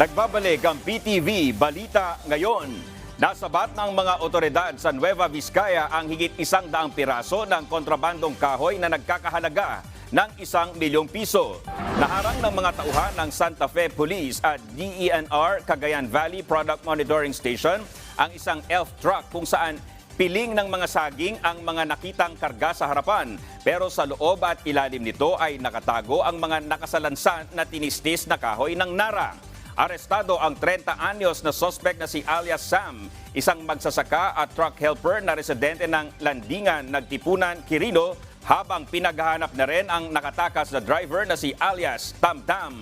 Nagbabalik ang PTV Balita ngayon. Nasabat ng mga otoridad sa Nueva Vizcaya ang higit isang daang piraso ng kontrabandong kahoy na nagkakahalaga ng isang milyong piso. Naharang ng mga tauhan ng Santa Fe Police at DENR Cagayan Valley Product Monitoring Station ang isang elf truck kung saan Piling ng mga saging ang mga nakitang karga sa harapan, pero sa loob at ilalim nito ay nakatago ang mga nakasalansan na tinistis na kahoy ng nara. Arestado ang 30 anyos na suspect na si alias Sam, isang magsasaka at truck helper na residente ng Landingan, Nagtipunan, Quirino, habang pinaghahanap na rin ang nakatakas na driver na si alias Tam Tam.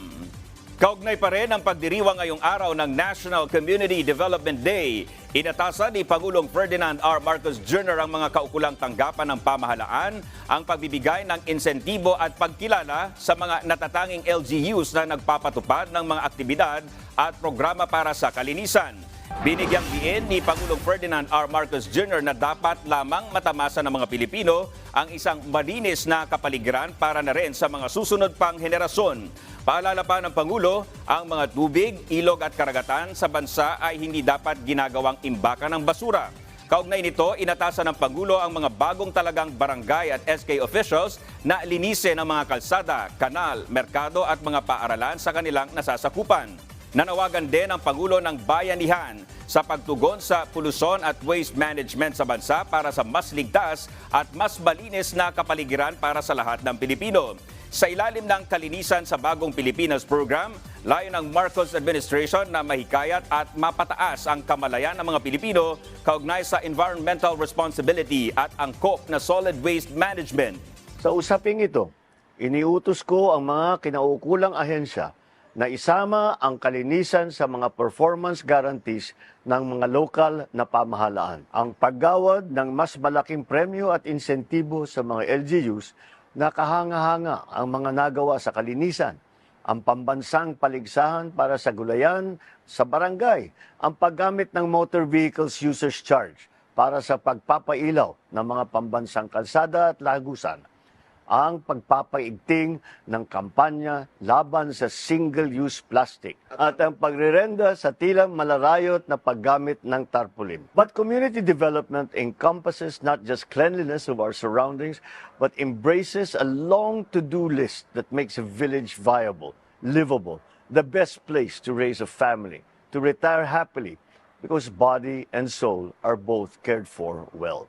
Kaugnay pa rin ang pagdiriwang ngayong araw ng National Community Development Day. Inatasan ni Pangulong Ferdinand R. Marcos Jr. ang mga kaukulang tanggapan ng pamahalaan, ang pagbibigay ng insentibo at pagkilala sa mga natatanging LGUs na nagpapatupad ng mga aktibidad at programa para sa kalinisan. Binigyang diin ni Pangulong Ferdinand R. Marcos Jr. na dapat lamang matamasa ng mga Pilipino ang isang malinis na kapaligiran para na rin sa mga susunod pang henerasyon. Paalala pa ng Pangulo, ang mga tubig, ilog at karagatan sa bansa ay hindi dapat ginagawang imbakan ng basura. Kaugnay nito, inatasan ng Pangulo ang mga bagong talagang barangay at SK officials na linisin ang mga kalsada, kanal, merkado at mga paaralan sa kanilang nasasakupan. Nanawagan din ang Pangulo ng Bayanihan sa pagtugon sa polusyon at waste management sa bansa para sa mas ligtas at mas malinis na kapaligiran para sa lahat ng Pilipino. Sa ilalim ng Kalinisan sa Bagong Pilipinas program, layo ng Marcos administration na mahikayat at mapataas ang kamalayan ng mga Pilipino kaugnay sa environmental responsibility at angkop na solid waste management. Sa usaping ito, iniutos ko ang mga kinaukulang ahensya na isama ang kalinisan sa mga performance guarantees ng mga lokal na pamahalaan. Ang paggawad ng mas malaking premyo at insentibo sa mga LGUs na kahanga-hanga ang mga nagawa sa kalinisan. Ang pambansang paligsahan para sa gulayan sa barangay, ang paggamit ng motor vehicles users charge para sa pagpapailaw ng mga pambansang kalsada at lagusan, ang pagpapaigting ng kampanya laban sa single-use plastic at ang pagrerenda sa tilang malarayot na paggamit ng tarpaulin. But community development encompasses not just cleanliness of our surroundings, but embraces a long to-do list that makes a village viable, livable, the best place to raise a family, to retire happily, because body and soul are both cared for well.